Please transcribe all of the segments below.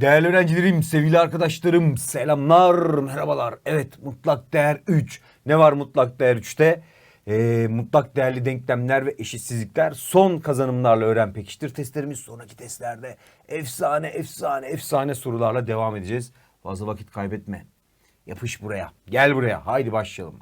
Değerli öğrencilerim, sevgili arkadaşlarım, selamlar, merhabalar. Evet, mutlak değer 3. Ne var mutlak değer 3'te? Ee, mutlak değerli denklemler ve eşitsizlikler son kazanımlarla öğren pekiştir testlerimiz. Sonraki testlerde efsane, efsane, efsane sorularla devam edeceğiz. Fazla vakit kaybetme. Yapış buraya, gel buraya. Haydi başlayalım.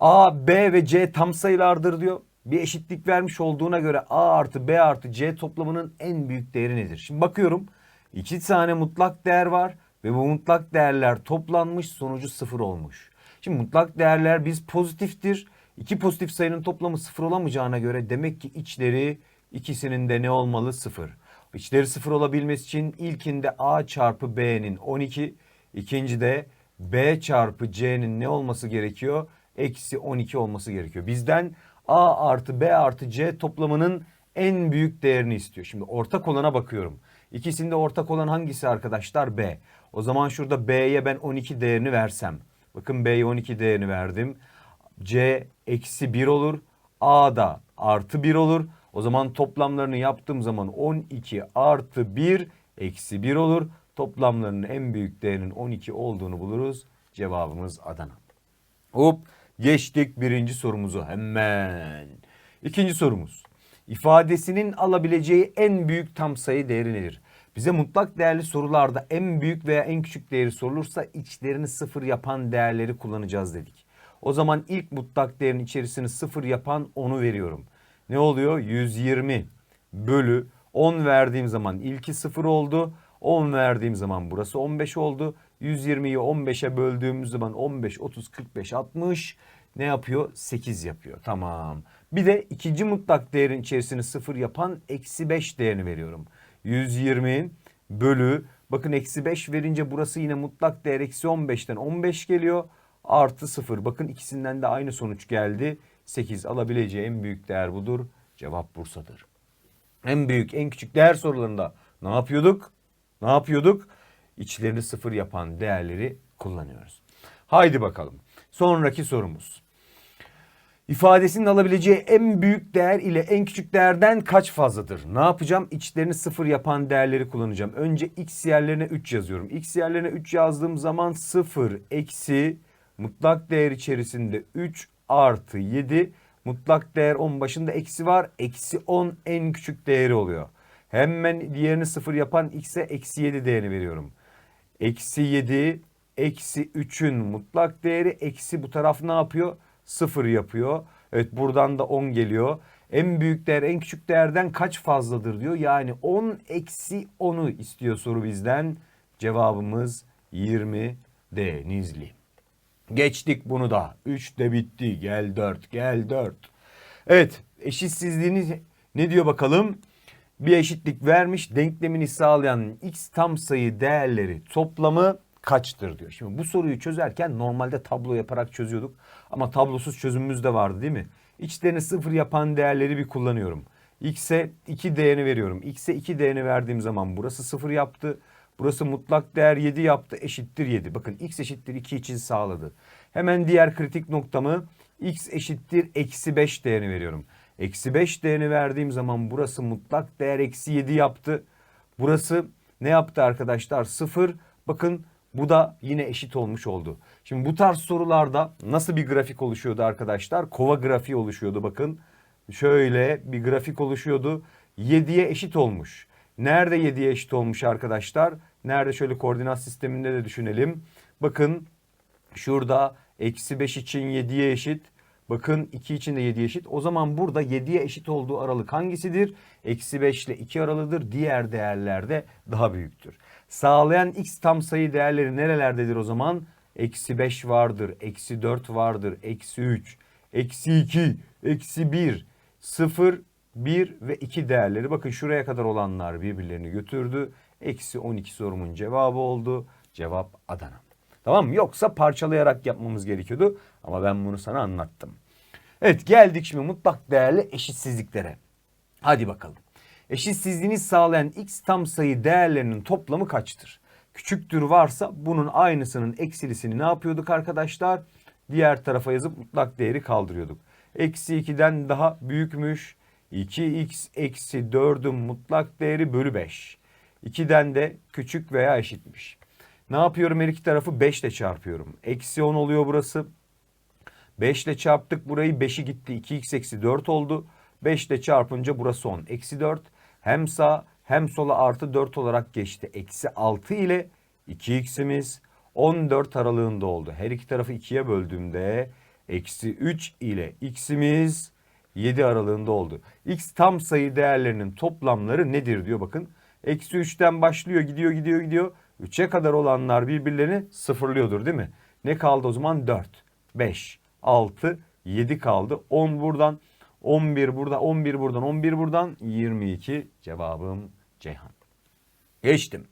A, B ve C tam sayılardır diyor. Bir eşitlik vermiş olduğuna göre A artı B artı C toplamının en büyük değeri nedir? Şimdi bakıyorum. İki tane mutlak değer var ve bu mutlak değerler toplanmış sonucu sıfır olmuş. Şimdi mutlak değerler biz pozitiftir. İki pozitif sayının toplamı sıfır olamayacağına göre demek ki içleri ikisinin de ne olmalı? Sıfır. İçleri sıfır olabilmesi için ilkinde A çarpı B'nin 12, ikincide B çarpı C'nin ne olması gerekiyor? Eksi 12 olması gerekiyor. Bizden A artı B artı C toplamının en büyük değerini istiyor. Şimdi ortak olana bakıyorum. İkisinde ortak olan hangisi arkadaşlar? B. O zaman şurada B'ye ben 12 değerini versem. Bakın B'ye 12 değerini verdim. C eksi 1 olur. A da artı 1 olur. O zaman toplamlarını yaptığım zaman 12 artı 1 eksi 1 olur. Toplamlarının en büyük değerinin 12 olduğunu buluruz. Cevabımız Adana. Hop geçtik birinci sorumuzu hemen. İkinci sorumuz. İfadesinin alabileceği en büyük tam sayı değeri nedir? Bize mutlak değerli sorularda en büyük veya en küçük değeri sorulursa içlerini sıfır yapan değerleri kullanacağız dedik. O zaman ilk mutlak değerin içerisini sıfır yapan 10'u veriyorum. Ne oluyor? 120 bölü 10 verdiğim zaman ilki sıfır oldu. 10 verdiğim zaman burası 15 oldu. 120'yi 15'e böldüğümüz zaman 15, 30, 45, 60 ne yapıyor? 8 yapıyor. Tamam. Bir de ikinci mutlak değerin içerisini sıfır yapan eksi 5 değerini veriyorum. 120 bölü bakın eksi 5 verince burası yine mutlak değer eksi 15'ten 15 geliyor. Artı 0 bakın ikisinden de aynı sonuç geldi. 8 alabileceği en büyük değer budur. Cevap Bursa'dır. En büyük en küçük değer sorularında ne yapıyorduk? Ne yapıyorduk? İçlerini sıfır yapan değerleri kullanıyoruz. Haydi bakalım. Sonraki sorumuz. İfadesinin alabileceği en büyük değer ile en küçük değerden kaç fazladır? Ne yapacağım? İçlerini sıfır yapan değerleri kullanacağım. Önce x yerlerine 3 yazıyorum. x yerlerine 3 yazdığım zaman 0 eksi mutlak değer içerisinde 3 artı 7 mutlak değer 10 başında eksi var. Eksi 10 en küçük değeri oluyor. Hemen diğerini sıfır yapan x'e eksi 7 değerini veriyorum. Eksi 7 eksi 3'ün mutlak değeri eksi bu taraf ne yapıyor? 0 yapıyor. Evet buradan da 10 geliyor. En büyük değer en küçük değerden kaç fazladır diyor. Yani 10 eksi 10'u istiyor soru bizden. Cevabımız 20 Denizli. Geçtik bunu da. 3 de bitti. Gel 4 gel 4. Evet eşitsizliğini ne diyor bakalım? Bir eşitlik vermiş denklemini sağlayan x tam sayı değerleri toplamı kaçtır diyor. Şimdi bu soruyu çözerken normalde tablo yaparak çözüyorduk. Ama tablosuz çözümümüz de vardı değil mi? İçlerini sıfır yapan değerleri bir kullanıyorum. X'e 2 değerini veriyorum. X'e 2 değerini verdiğim zaman burası 0 yaptı. Burası mutlak değer 7 yaptı eşittir 7. Bakın x eşittir 2 için sağladı. Hemen diğer kritik noktamı x eşittir eksi 5 değerini veriyorum. Eksi 5 değerini verdiğim zaman burası mutlak değer eksi 7 yaptı. Burası ne yaptı arkadaşlar? 0. Bakın bu da yine eşit olmuş oldu. Şimdi bu tarz sorularda nasıl bir grafik oluşuyordu arkadaşlar? Kova grafiği oluşuyordu bakın. Şöyle bir grafik oluşuyordu. 7'ye eşit olmuş. Nerede 7'ye eşit olmuş arkadaşlar? Nerede şöyle koordinat sisteminde de düşünelim. Bakın şurada eksi 5 için 7'ye eşit. Bakın 2 için de 7'ye eşit. O zaman burada 7'ye eşit olduğu aralık hangisidir? Eksi 5 ile 2 aralıdır. Diğer değerlerde daha büyüktür. Sağlayan x tam sayı değerleri nerelerdedir o zaman? Eksi 5 vardır, eksi 4 vardır, eksi 3, eksi 2, eksi 1, 0, 1 ve 2 değerleri. Bakın şuraya kadar olanlar birbirlerini götürdü. Eksi 12 sorumun cevabı oldu. Cevap Adana. Tamam mı? Yoksa parçalayarak yapmamız gerekiyordu. Ama ben bunu sana anlattım. Evet geldik şimdi mutlak değerli eşitsizliklere. Hadi bakalım. Eşitsizliğini sağlayan x tam sayı değerlerinin toplamı kaçtır? Küçüktür varsa bunun aynısının eksilisini ne yapıyorduk arkadaşlar? Diğer tarafa yazıp mutlak değeri kaldırıyorduk. Eksi 2'den daha büyükmüş. 2x eksi 4'ün mutlak değeri bölü 5. 2'den de küçük veya eşitmiş. Ne yapıyorum her iki tarafı 5 ile çarpıyorum. Eksi 10 oluyor burası. 5 ile çarptık burayı 5'i gitti 2x eksi 4 oldu. 5 ile çarpınca burası 10. Eksi 4 hem sağ hem sola artı 4 olarak geçti. Eksi 6 ile 2x'imiz 14 aralığında oldu. Her iki tarafı 2'ye böldüğümde eksi 3 ile x'imiz 7 aralığında oldu. X tam sayı değerlerinin toplamları nedir diyor bakın. Eksi 3'ten başlıyor gidiyor gidiyor gidiyor. 3'e kadar olanlar birbirlerini sıfırlıyordur değil mi? Ne kaldı o zaman? 4, 5, 6, 7 kaldı. 10 buradan, 11 buradan, 11 buradan, 11 buradan, 22 cevabım Ceyhan. Geçtim.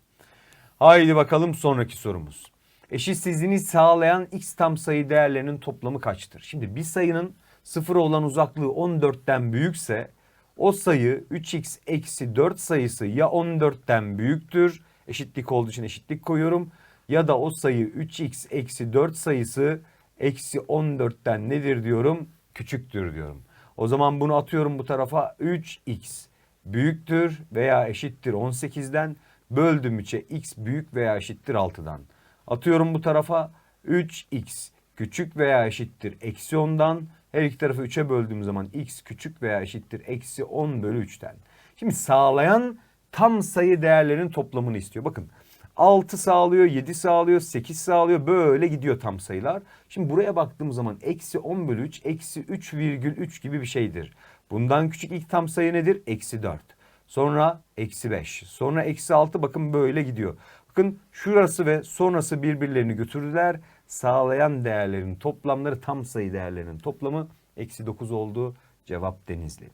Haydi bakalım sonraki sorumuz. Eşitsizliğini sağlayan x tam sayı değerlerinin toplamı kaçtır? Şimdi bir sayının sıfıra olan uzaklığı 14'ten büyükse o sayı 3x eksi 4 sayısı ya 14'ten büyüktür eşitlik olduğu için eşitlik koyuyorum ya da o sayı 3x eksi 4 sayısı eksi 14'ten nedir diyorum küçüktür diyorum. O zaman bunu atıyorum bu tarafa 3x büyüktür veya eşittir 18'den böldüm 3'e x büyük veya eşittir 6'dan. Atıyorum bu tarafa 3x küçük veya eşittir eksi 10'dan her iki tarafı 3'e böldüğüm zaman x küçük veya eşittir eksi 10 bölü 3'ten. Şimdi sağlayan tam sayı değerlerinin toplamını istiyor. Bakın 6 sağlıyor, 7 sağlıyor, 8 sağlıyor böyle gidiyor tam sayılar. Şimdi buraya baktığım zaman eksi 10 bölü 3 eksi 3 virgül 3 gibi bir şeydir. Bundan küçük ilk tam sayı nedir? Eksi 4. Sonra eksi 5. Sonra eksi 6 bakın böyle gidiyor. Bakın şurası ve sonrası birbirlerini götürdüler. Sağlayan değerlerin toplamları tam sayı değerlerinin toplamı eksi 9 oldu. Cevap Denizli.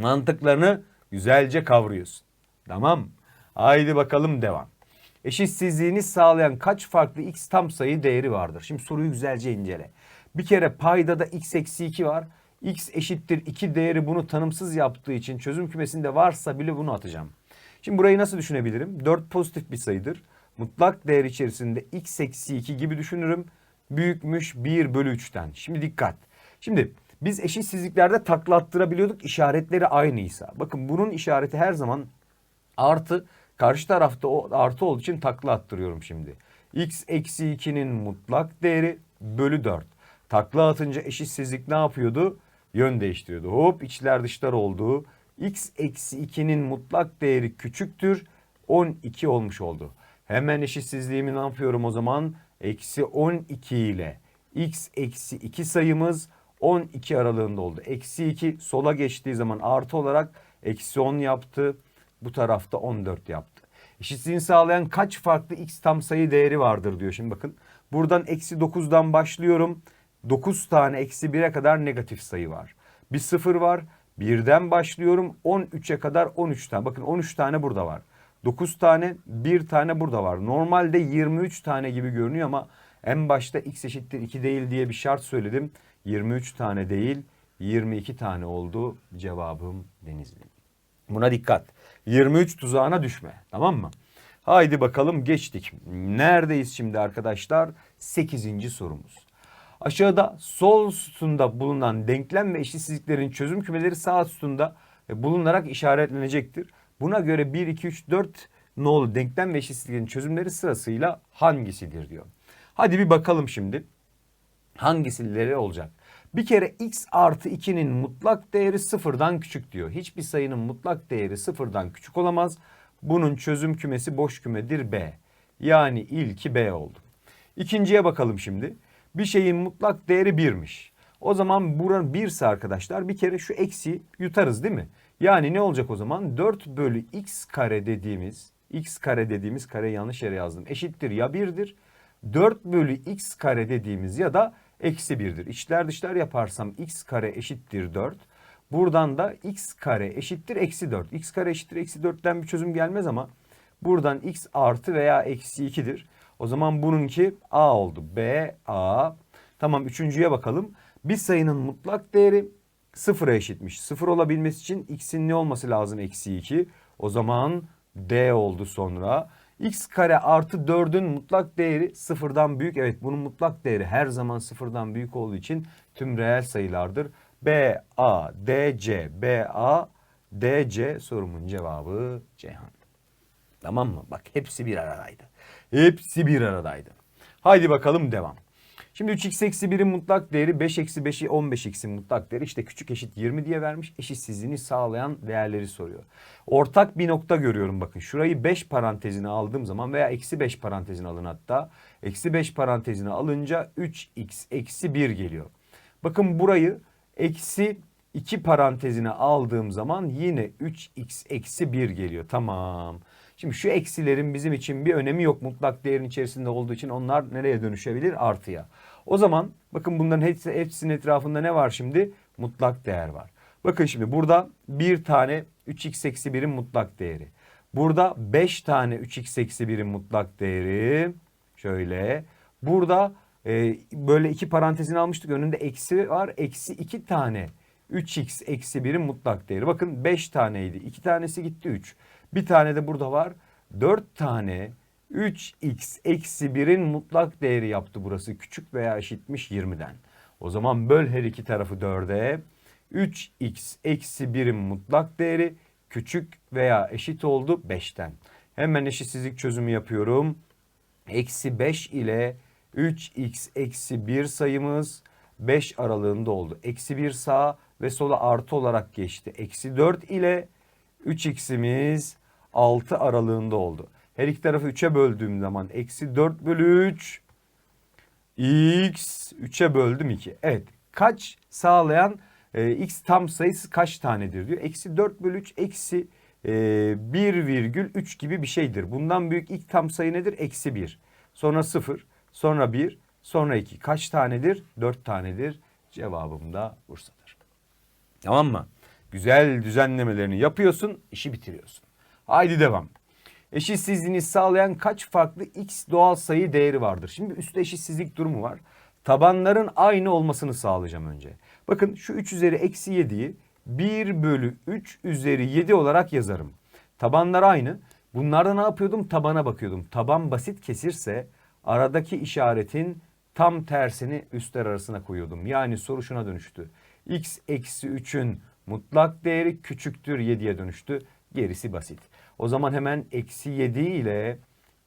Mantıklarını güzelce kavruyorsun. Tamam. Haydi bakalım devam. Eşitsizliğini sağlayan kaç farklı x tam sayı değeri vardır? Şimdi soruyu güzelce incele. Bir kere payda da x eksi 2 var. x eşittir 2 değeri bunu tanımsız yaptığı için çözüm kümesinde varsa bile bunu atacağım. Şimdi burayı nasıl düşünebilirim? 4 pozitif bir sayıdır. Mutlak değer içerisinde x eksi 2 gibi düşünürüm. Büyükmüş 1 bölü 3'ten. Şimdi dikkat. Şimdi biz eşitsizliklerde takla attırabiliyorduk işaretleri aynıysa. Bakın bunun işareti her zaman artı karşı tarafta o artı olduğu için takla attırıyorum şimdi. x eksi 2'nin mutlak değeri bölü 4. Takla atınca eşitsizlik ne yapıyordu? Yön değiştiriyordu. Hop içler dışlar oldu. x eksi 2'nin mutlak değeri küçüktür. 12 olmuş oldu. Hemen eşitsizliğimi ne yapıyorum o zaman? Eksi 12 ile x eksi 2 sayımız 12 aralığında oldu. Eksi 2 sola geçtiği zaman artı olarak eksi 10 yaptı. Bu tarafta 14 yaptı. Eşitsizliğini sağlayan kaç farklı x tam sayı değeri vardır diyor. Şimdi bakın buradan eksi 9'dan başlıyorum. 9 tane eksi 1'e kadar negatif sayı var. Bir sıfır var. Birden başlıyorum 13'e kadar 13 tane. Bakın 13 tane burada var. 9 tane bir tane burada var. Normalde 23 tane gibi görünüyor ama en başta x eşittir 2 değil diye bir şart söyledim. 23 tane değil 22 tane oldu. Cevabım Denizli. Buna dikkat. 23 tuzağına düşme. Tamam mı? Haydi bakalım geçtik. Neredeyiz şimdi arkadaşlar? 8. sorumuz. Aşağıda sol sütunda bulunan denklem ve eşitsizliklerin çözüm kümeleri sağ sütunda bulunarak işaretlenecektir. Buna göre 1, 2, 3, 4 nolu denklem ve eşitsizliklerin çözümleri sırasıyla hangisidir diyor. Hadi bir bakalım şimdi. Hangisileri olacak? Bir kere x artı 2'nin mutlak değeri sıfırdan küçük diyor. Hiçbir sayının mutlak değeri sıfırdan küçük olamaz. Bunun çözüm kümesi boş kümedir B. Yani ilki B oldu. İkinciye bakalım şimdi. Bir şeyin mutlak değeri 1'miş. O zaman buranın 1 ise arkadaşlar bir kere şu eksi yutarız değil mi? Yani ne olacak o zaman? 4 bölü x kare dediğimiz, x kare dediğimiz kare yanlış yere yazdım. Eşittir ya 1'dir. 4 bölü x kare dediğimiz ya da eksi 1'dir. İçler dışlar yaparsam x kare eşittir 4. Buradan da x kare eşittir eksi 4. x kare eşittir eksi 4'ten bir çözüm gelmez ama buradan x artı veya eksi 2'dir. O zaman bununki a oldu. b, a. Tamam üçüncüye bakalım. Bir sayının mutlak değeri sıfıra eşitmiş. Sıfır olabilmesi için x'in ne olması lazım? Eksi 2. O zaman d oldu sonra. X kare artı 4'ün mutlak değeri sıfırdan büyük. Evet bunun mutlak değeri her zaman sıfırdan büyük olduğu için tüm reel sayılardır. B, A, D, C, B, A, D, C sorumun cevabı Ceyhan. Tamam mı? Bak hepsi bir aradaydı. Hepsi bir aradaydı. Haydi bakalım devam. Şimdi 3x eksi 1'in mutlak değeri 5 eksi 5'i 15x'in mutlak değeri işte küçük eşit 20 diye vermiş. Eşitsizliğini sağlayan değerleri soruyor. Ortak bir nokta görüyorum bakın. Şurayı 5 parantezine aldığım zaman veya eksi 5 parantezine alın hatta. Eksi 5 parantezine alınca 3x eksi 1 geliyor. Bakın burayı eksi 2 parantezine aldığım zaman yine 3x eksi 1 geliyor. Tamam. Şimdi şu eksilerin bizim için bir önemi yok. Mutlak değerin içerisinde olduğu için onlar nereye dönüşebilir? Artıya. O zaman bakın bunların hepsi, hepsinin etrafında ne var şimdi? Mutlak değer var. Bakın şimdi burada bir tane 3x eksi 1'in mutlak değeri. Burada 5 tane 3x eksi 1'in mutlak değeri. Şöyle. Burada e, böyle iki parantezini almıştık. Önünde eksi var. Eksi 2 tane 3x eksi 1'in mutlak değeri. Bakın 5 taneydi. 2 tanesi gitti 3. Bir tane de burada var. 4 tane 3x eksi 1'in mutlak değeri yaptı burası. Küçük veya eşitmiş 20'den. O zaman böl her iki tarafı 4'e. 3x eksi 1'in mutlak değeri küçük veya eşit oldu 5'ten. Hemen eşitsizlik çözümü yapıyorum. Eksi 5 ile 3x eksi 1 sayımız 5 aralığında oldu. Eksi 1 sağ ve sola artı olarak geçti. Eksi 4 ile 3x'imiz 6 aralığında oldu. Her iki tarafı 3'e böldüğüm zaman eksi 4 bölü 3 x 3'e böldüm 2. Evet kaç sağlayan e, x tam sayısı kaç tanedir diyor. Eksi 4 bölü 3 eksi e, 1,3 gibi bir şeydir. Bundan büyük ilk tam sayı nedir? Eksi 1. Sonra 0, sonra 1, sonra 2. Kaç tanedir? 4 tanedir. Cevabım da Bursa'dır. Tamam mı? Güzel düzenlemelerini yapıyorsun, işi bitiriyorsun. Haydi devam. Eşitsizliğini sağlayan kaç farklı x doğal sayı değeri vardır? Şimdi üstte eşitsizlik durumu var. Tabanların aynı olmasını sağlayacağım önce. Bakın şu 3 üzeri eksi 7'yi 1 bölü 3 üzeri 7 olarak yazarım. Tabanlar aynı. Bunlarda ne yapıyordum? Tabana bakıyordum. Taban basit kesirse aradaki işaretin tam tersini üstler arasına koyuyordum. Yani soru şuna dönüştü. x eksi 3'ün mutlak değeri küçüktür 7'ye dönüştü. Gerisi basit. O zaman hemen eksi 7 ile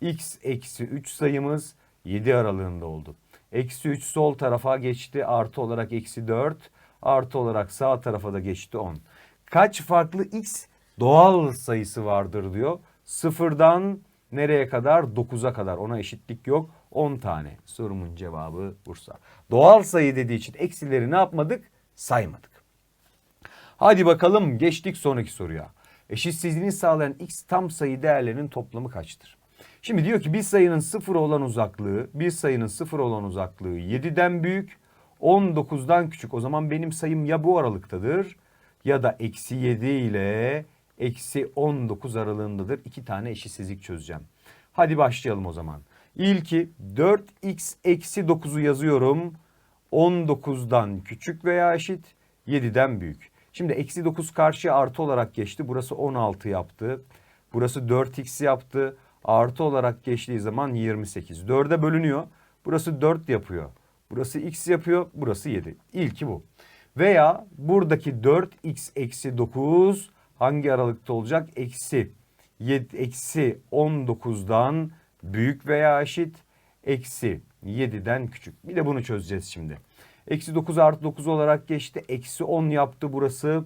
x eksi 3 sayımız 7 aralığında oldu. Eksi 3 sol tarafa geçti artı olarak eksi 4 artı olarak sağ tarafa da geçti 10. Kaç farklı x doğal sayısı vardır diyor. Sıfırdan nereye kadar? 9'a kadar ona eşitlik yok. 10 tane. Sorumun cevabı Bursa. Doğal sayı dediği için eksileri ne yapmadık? Saymadık. Hadi bakalım geçtik sonraki soruya. Eşitsizliğini sağlayan x tam sayı değerlerinin toplamı kaçtır? Şimdi diyor ki bir sayının sıfır olan uzaklığı, bir sayının sıfır olan uzaklığı 7'den büyük, 19'dan küçük. O zaman benim sayım ya bu aralıktadır ya da eksi 7 ile eksi 19 aralığındadır. İki tane eşitsizlik çözeceğim. Hadi başlayalım o zaman. İlki 4x eksi 9'u yazıyorum. 19'dan küçük veya eşit, 7'den büyük. Şimdi eksi 9 karşıya artı olarak geçti. Burası 16 yaptı. Burası 4x yaptı. Artı olarak geçtiği zaman 28. 4'e bölünüyor. Burası 4 yapıyor. Burası x yapıyor. Burası 7. İlki bu. Veya buradaki 4x eksi 9 hangi aralıkta olacak? Eksi 7, eksi 19'dan büyük veya eşit. Eksi 7'den küçük. Bir de bunu çözeceğiz şimdi. Eksi 9 artı 9 olarak geçti. Eksi 10 yaptı burası.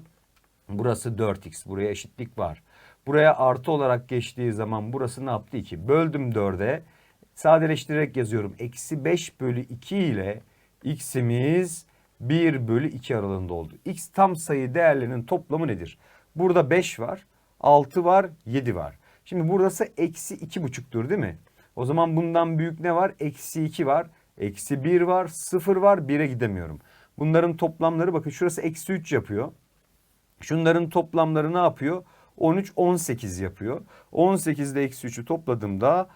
Burası 4x. Buraya eşitlik var. Buraya artı olarak geçtiği zaman burası ne yaptı? 2. Böldüm 4'e. Sadeleştirerek yazıyorum. Eksi 5 bölü 2 ile x'imiz 1 bölü 2 aralığında oldu. x tam sayı değerlerinin toplamı nedir? Burada 5 var, 6 var, 7 var. Şimdi burası eksi 2,5'tur değil mi? O zaman bundan büyük ne var? Eksi 2 var. Eksi 1 var, 0 var, 1'e gidemiyorum. Bunların toplamları bakın şurası eksi 3 yapıyor. Şunların toplamları ne yapıyor? 13, 18 yapıyor. 18 ile eksi 3'ü topladığımda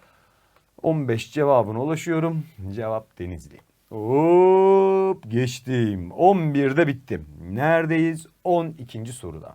15 cevabına ulaşıyorum. Cevap Denizli. Hop geçtim. 11'de bittim. Neredeyiz? 12. soruda.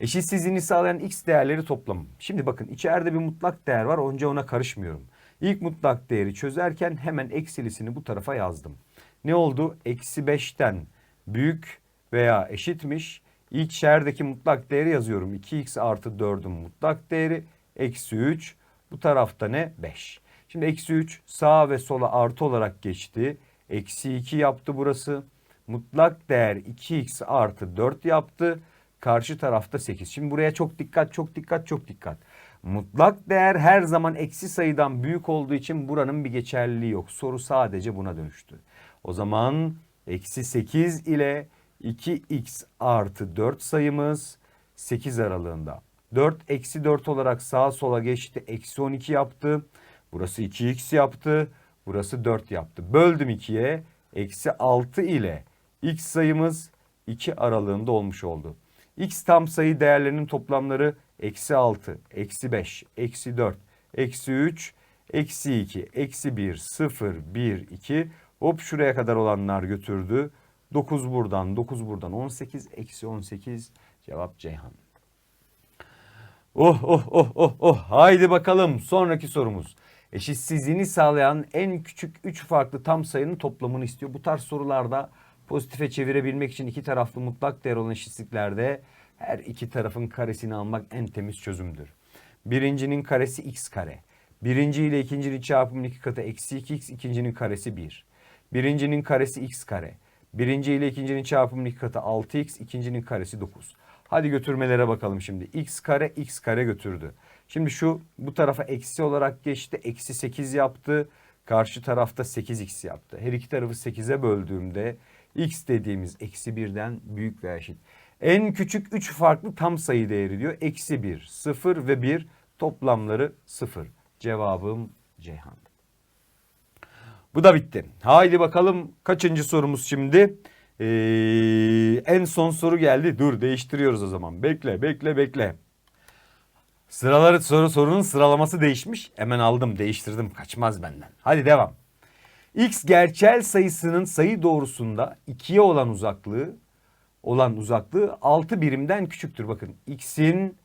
Eşitsizliğini sağlayan x değerleri toplamı. Şimdi bakın içeride bir mutlak değer var. Önce ona karışmıyorum. İlk mutlak değeri çözerken hemen eksilisini bu tarafa yazdım. Ne oldu? Eksi 5'ten büyük veya eşitmiş. İlk şerdeki mutlak değeri yazıyorum. 2x artı 4'ün mutlak değeri Eksi 3. Bu tarafta ne? 5. Şimdi eksi 3 sağa ve sola artı olarak geçti. Eksi 2 yaptı burası. Mutlak değer 2x artı 4 yaptı. Karşı tarafta 8. Şimdi buraya çok dikkat, çok dikkat, çok dikkat. Mutlak değer her zaman eksi sayıdan büyük olduğu için buranın bir geçerliliği yok. Soru sadece buna dönüştü. O zaman eksi 8 ile 2x artı 4 sayımız 8 aralığında. 4 eksi 4 olarak sağa sola geçti. Eksi 12 yaptı. Burası 2x yaptı. Burası 4 yaptı. Böldüm 2'ye. Eksi 6 ile x sayımız 2 aralığında olmuş oldu. X tam sayı değerlerinin toplamları eksi 6, eksi 5, eksi 4, eksi 3, eksi 2, eksi 1, 0, 1, 2. Hop şuraya kadar olanlar götürdü. 9 buradan, 9 buradan 18, eksi 18. Cevap Ceyhan. Oh oh oh oh oh. Haydi bakalım sonraki sorumuz. Eşitsizliğini sağlayan en küçük 3 farklı tam sayının toplamını istiyor. Bu tarz sorularda pozitife çevirebilmek için iki taraflı mutlak değer olan eşitsizliklerde her iki tarafın karesini almak en temiz çözümdür. Birincinin karesi x kare. Birinci ile ikincinin çarpımının iki katı eksi 2x, ikincinin karesi 1. Birincinin karesi x kare. Birinci ile ikincinin çarpımının iki katı 6x, ikincinin karesi 9. Hadi götürmelere bakalım şimdi. x kare x kare götürdü. Şimdi şu bu tarafa eksi olarak geçti. Eksi 8 yaptı. Karşı tarafta 8x yaptı. Her iki tarafı 8'e böldüğümde x dediğimiz eksi 1'den büyük veya eşit. En küçük 3 farklı tam sayı değeri diyor. Eksi 1, 0 ve 1 toplamları 0. Cevabım Ceyhan. Bu da bitti. Haydi bakalım kaçıncı sorumuz şimdi? Ee, en son soru geldi. Dur değiştiriyoruz o zaman. Bekle bekle bekle. Sıraları soru sorunun sıralaması değişmiş. Hemen aldım değiştirdim kaçmaz benden. Hadi devam. X gerçel sayısının sayı doğrusunda 2'ye olan uzaklığı olan uzaklığı 6 birimden küçüktür. Bakın x'in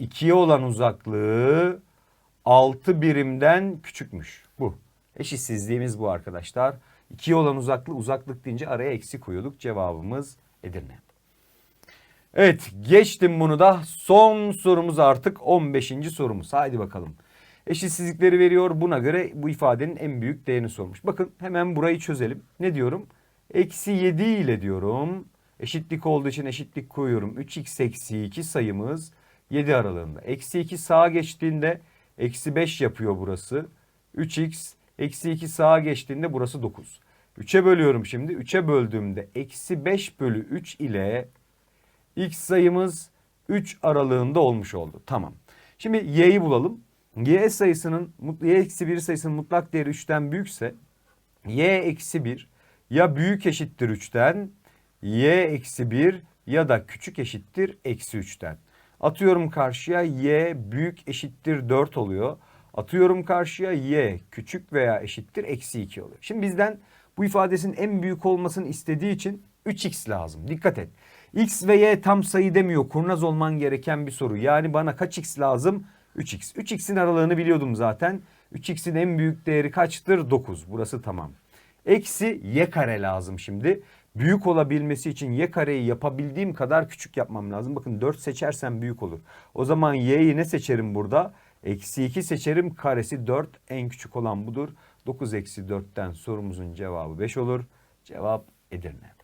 2'ye olan uzaklığı 6 birimden küçükmüş. Bu. Eşitsizliğimiz bu arkadaşlar. 2'ye olan uzaklık uzaklık deyince araya eksi koyuyorduk. Cevabımız Edirne. Evet geçtim bunu da. Son sorumuz artık 15. sorumuz. Haydi bakalım. Eşitsizlikleri veriyor. Buna göre bu ifadenin en büyük değerini sormuş. Bakın hemen burayı çözelim. Ne diyorum? Eksi 7 ile diyorum. Eşitlik olduğu için eşitlik koyuyorum. 3x eksi 2 sayımız 7 aralığında. Eksi 2 sağa geçtiğinde eksi 5 yapıyor burası. 3x eksi 2 sağa geçtiğinde burası 9. 3'e bölüyorum şimdi. 3'e böldüğümde eksi 5 bölü 3 ile x sayımız 3 aralığında olmuş oldu. Tamam. Şimdi y'yi bulalım. Y sayısının y eksi 1 sayısının mutlak değeri 3'ten büyükse y eksi 1 ya büyük eşittir 3'ten y eksi 1 ya da küçük eşittir eksi 3'ten. Atıyorum karşıya y büyük eşittir 4 oluyor. Atıyorum karşıya y küçük veya eşittir eksi 2 oluyor. Şimdi bizden bu ifadesinin en büyük olmasını istediği için 3x lazım. Dikkat et. X ve y tam sayı demiyor. Kurnaz olman gereken bir soru. Yani bana kaç x lazım? 3x. 3x'in aralığını biliyordum zaten. 3x'in en büyük değeri kaçtır? 9. Burası tamam. Eksi y kare lazım şimdi. Büyük olabilmesi için y kareyi yapabildiğim kadar küçük yapmam lazım. Bakın 4 seçersem büyük olur. O zaman y'yi ne seçerim burada? Eksi 2 seçerim. Karesi 4 en küçük olan budur. 9 eksi 4'ten sorumuzun cevabı 5 olur. Cevap Edirne.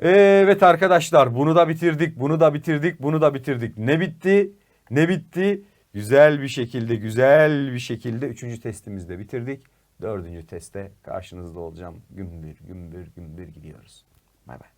Evet arkadaşlar bunu da bitirdik, bunu da bitirdik, bunu da bitirdik. Ne bitti? Ne bitti? Güzel bir şekilde, güzel bir şekilde üçüncü testimizi de bitirdik. Dördüncü teste karşınızda olacağım. Gümbür, gümbür, gümbür gidiyoruz. Bay bay.